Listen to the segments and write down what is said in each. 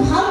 subhanAllah.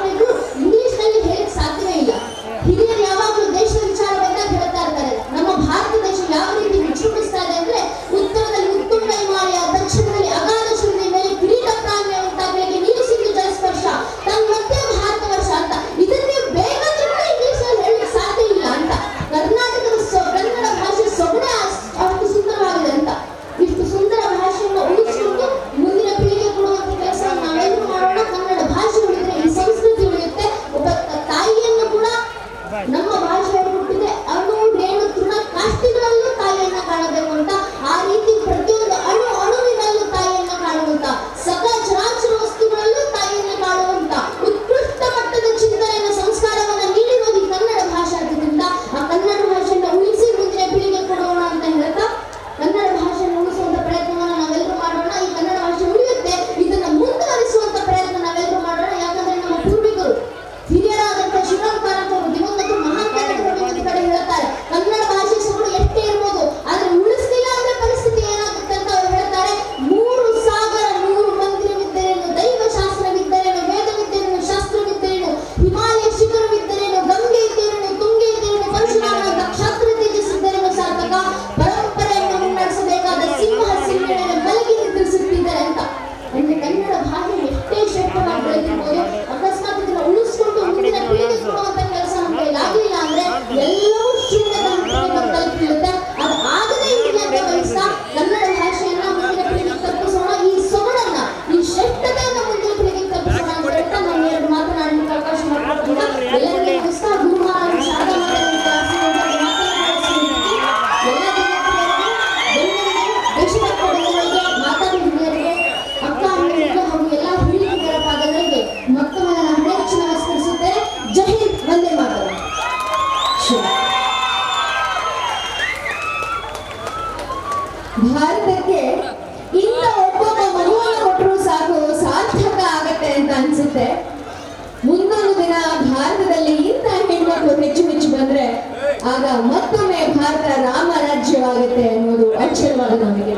ಆಗ ಮತ್ತೊಮ್ಮೆ ಭಾರತ ರಾಮ ರಾಜ್ಯವಾಗುತ್ತೆ ಅನ್ನೋದು ಅಚ್ಚರವಾದ ನಮಗೆ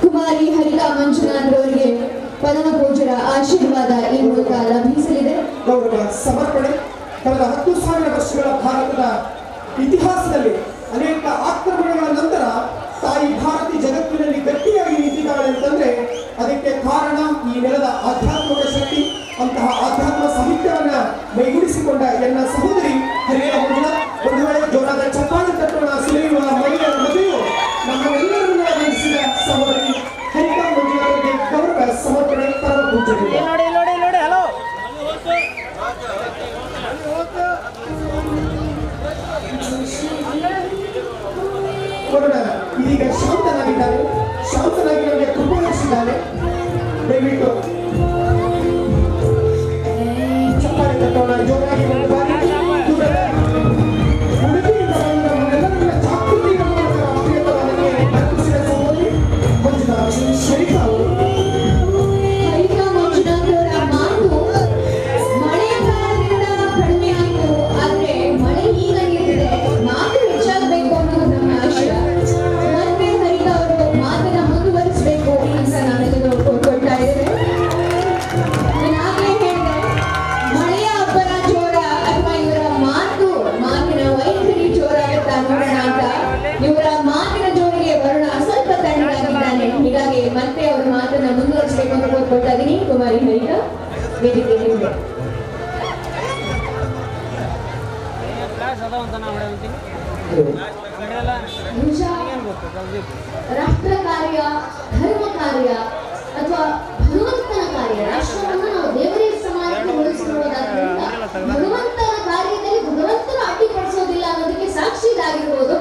ಕುಮಾರಿ ಹರಿಲಾ ಮಂಜುನಾಥ್ ಅವರಿಗೆ ಪರಮ ಪೂಜರ ಆಶೀರ್ವಾದ ಈ ಮೂಲಕ ಲಭಿಸಲಿದೆ. ಸಮರ್ಪಣೆ. ಕಳೆದ ಹತ್ತು ಸಾವಿರ ವರ್ಷಗಳ ಭಾರತದ ಇತಿಹಾಸದಲ್ಲಿ ಅನೇಕ ಆಕ್ರಮಣಗಳ ನಂತರ ತಾಯಿ ಭಾರತಿ ಜಗತ್ತಿನಲ್ಲಿ ಗಟ್ಟಿಯಾಗಿ ನಿಂತಿದ್ದಾಳೆ ಅಂತಂದ್ರೆ ಅದಕ್ಕೆ ಕಾರಣ ಈ ನೆಲದ ಆಧ್ಯಾತ್ಮಿಕ ಶಕ್ತಿ. ಅಂತಹ ಆಧ್ಯಾತ್ಮ ಸಾಹಿತ್ಯವನ್ನ ಮೈಗೂಡಿಸಿಕೊಂಡ ಎಲ್ಲ ಸಹೋದರಿ ಹರಿಯ ಹೊಂದಿದ ಒಂದು ವೇಳೆ ಜೋರಾದ ಚಪ್ಪಾಳೆ ತಟ್ಟಣ ಸುಲಿಯುವ ಮಹಿಳೆಯ ಮದುವೆಯು ನಮ್ಮನ್ನೆಲ್ಲರನ್ನ ವಂದಿಸಿದ ಸಹೋದರಿ ಹರಿಕಾ ಮಂಜುನಾಥರಿಗೆ ಗೌರವ ಸಮರ್ಪಣೆ ಪರಮ ನೋಡಿ ನೋಡಿ ನೋಡಿ ಹಲೋ. ಇದೀಗ ಶಾಂತನಾಗಿದ್ದಾರೆ. ಶಾಂತನಾಗಿ ನಮಗೆ ಕೃಪಣಿಸಿದ್ದಾನೆ ವೇದಿಕೆ ಹಿಂದೆ ರಾಷ್ಟ್ರ ಕಾರ್ಯ ಧರ್ಮ ಕಾರ್ಯ ಅಥವಾ ಭಗವಂತನ ಕಾರ್ಯ, ರಾಷ್ಟ್ರವನ್ನು ನಾವು ದೇವರಿಗೆ ಸಮಾನಕ್ಕೆ ಹೋಲಿಸಿಕೊಳ್ಳೋದಾದ್ರಿಂದ ಭಗವಂತನ ಕಾರ್ಯದಲ್ಲಿ ಭಗವಂತನ ಅಡ್ಡಿಪಡಿಸೋದಿಲ್ಲ ಅನ್ನೋದಕ್ಕೆ ಸಾಕ್ಷಿದಾಗಿರ್ಬೋದು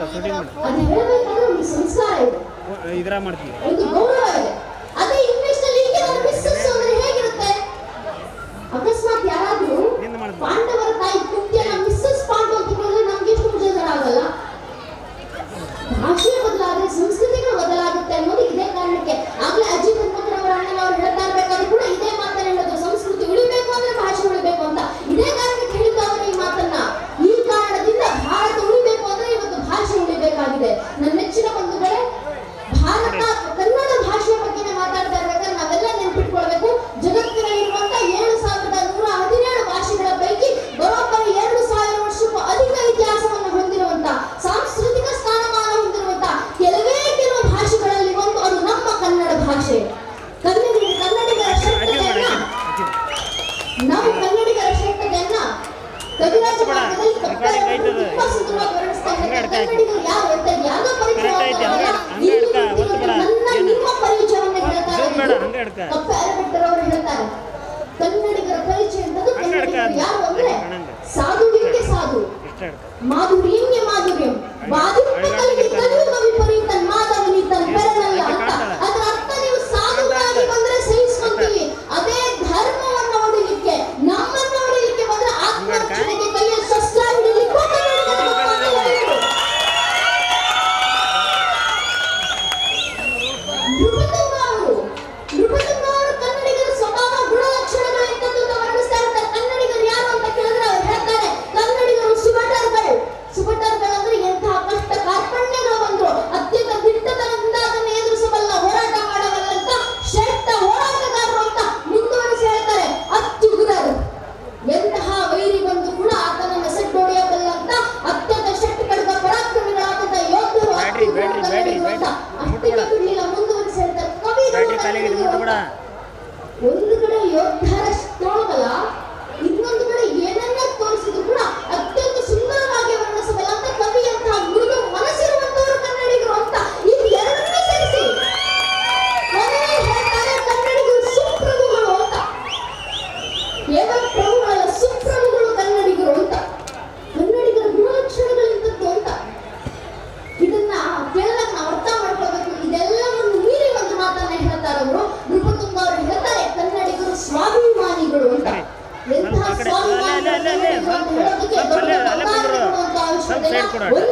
ಮಾಡ ಸಂಸ್ಕಾರ ಇದೆ. ಇದ್ರ ಮಾಡ್ತೀವಿ. ರೆಕಾರ್ಡಿಂಗ್ ಐತದ ಹಂಗೆ ಅಡ್ಕ ಹಾಕಿ ಕರೆಕ್ಟ್ ಐತಿ ಹಂಗೆ ಹಂಗೆ ಅಡ್ಕ ಒತ್ತು ಏನು ಜೂಮ್ ಬೇಡ ಹಂಗೆ ಅಡ್ಕ ಕನ್ನಡಿಗರ ಪರಿಚಯ ಹಂಗೆ ಸಾಧು ಮಾಧುರ್ಯಂಗೆ ಮಾಧುರ್ಯಂ ಮಾಧುರ್ಯ விடக்கூடாது